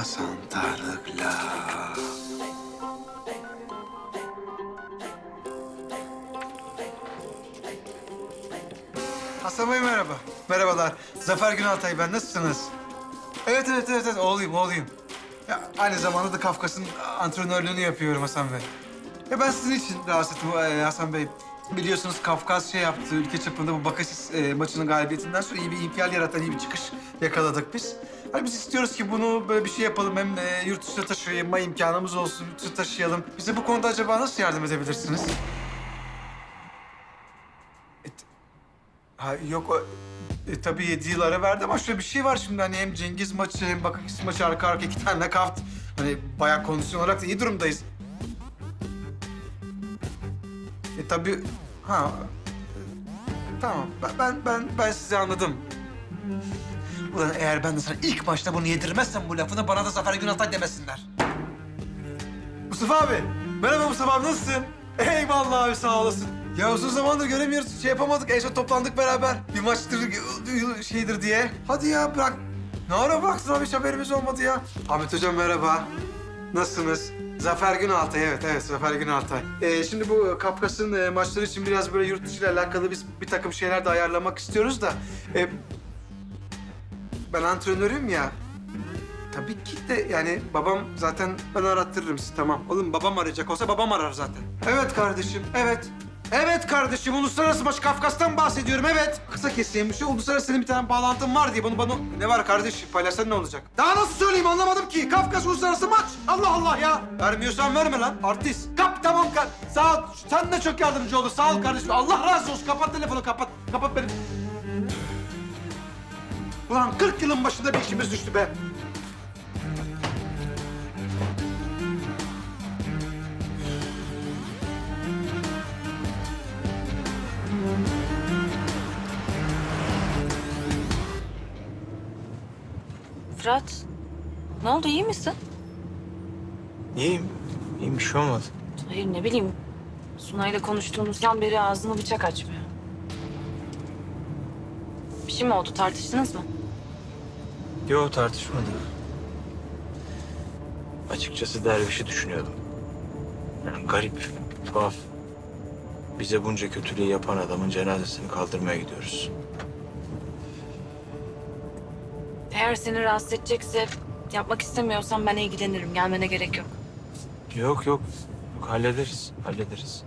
Santarlıkla. Hasan Bey merhaba. Merhabalar. Zafer Günaltay ben. Nasılsınız? Evet, evet, evet, evet. Oğluyum, oğluyum. Ya, aynı zamanda da Kafkas'ın antrenörlüğünü yapıyorum Hasan Bey. Ya ben sizin için rahatsız ettim e, Hasan Bey. Biliyorsunuz Kafkas şey yaptı, ülke çapında bu Bakasis e, maçının galibiyetinden sonra iyi bir infial yaratan iyi bir çıkış yakaladık biz. Hani biz istiyoruz ki bunu böyle bir şey yapalım hem e, yurt dışına taşıyma imkanımız olsun, yurt dışına taşıyalım. Bize bu konuda acaba nasıl yardım edebilirsiniz? E, t- ha, yok o... E, tabii yedi yıl ara verdi ama şöyle bir şey var şimdi hani hem Cengiz maçı hem Bakasis maçı arka arka iki tane nakavt. Hani bayağı kondisyon olarak da iyi durumdayız. E tabii ha e, tamam ben ben ben, ben sizi anladım. Ulan eğer ben de sana ilk başta bunu yedirmezsem bu lafını bana da Zafer Günaltay demesinler. Mustafa abi. Merhaba Mustafa abi nasılsın? Eyvallah abi sağ olasın. Ya uzun zamandır göremiyoruz. Şey yapamadık. En son toplandık beraber. Bir maçtır şeydir diye. Hadi ya bırak. Ne ara baktın abi hiç haberimiz olmadı ya. Ahmet hocam merhaba. Nasılsınız? Zafer Günaltay, evet evet Zafer Günaltay. Ee, şimdi bu Kafkas'ın e, maçları için biraz böyle yurt dışı ile alakalı biz bir takım şeyler de ayarlamak istiyoruz da... e, ben antrenörüm ya. Tabii ki de yani babam zaten ben arattırırım sizi tamam. Oğlum babam arayacak olsa babam arar zaten. Evet kardeşim, evet. Evet kardeşim, uluslararası maç Kafkas'tan bahsediyorum, evet. Kısa keseyim bir şey, uluslararası senin bir tane bağlantın var diye bunu bana... Ne var kardeşim, paylaşsan ne olacak? Daha nasıl söyleyeyim anlamadım ki. Kafkas uluslararası maç. Allah Allah ya. Vermiyorsan verme lan, artist. Kap tamam kap. Sağ ol, sen de çok yardımcı oldun. Sağ ol kardeşim. Allah razı olsun. Kapat telefonu, kapat. Kapat beni. Ulan 40 yılın başında bir işimiz düştü be. Fırat, ne oldu iyi misin? İyiyim. İyiyim bir şey olmadı. Hayır ne bileyim. Sunay'la konuştuğumuzdan beri ağzını bıçak açmıyor. Bir şey mi oldu tartıştınız mı? Yo tartışmadık. Açıkçası dervişi düşünüyordum. Yani garip, tuhaf. Bize bunca kötülüğü yapan adamın cenazesini kaldırmaya gidiyoruz. Eğer seni rahatsız edecekse yapmak istemiyorsan ben ilgilenirim. Gelmene gerek yok. Yok yok. Yok hallederiz. Hallederiz.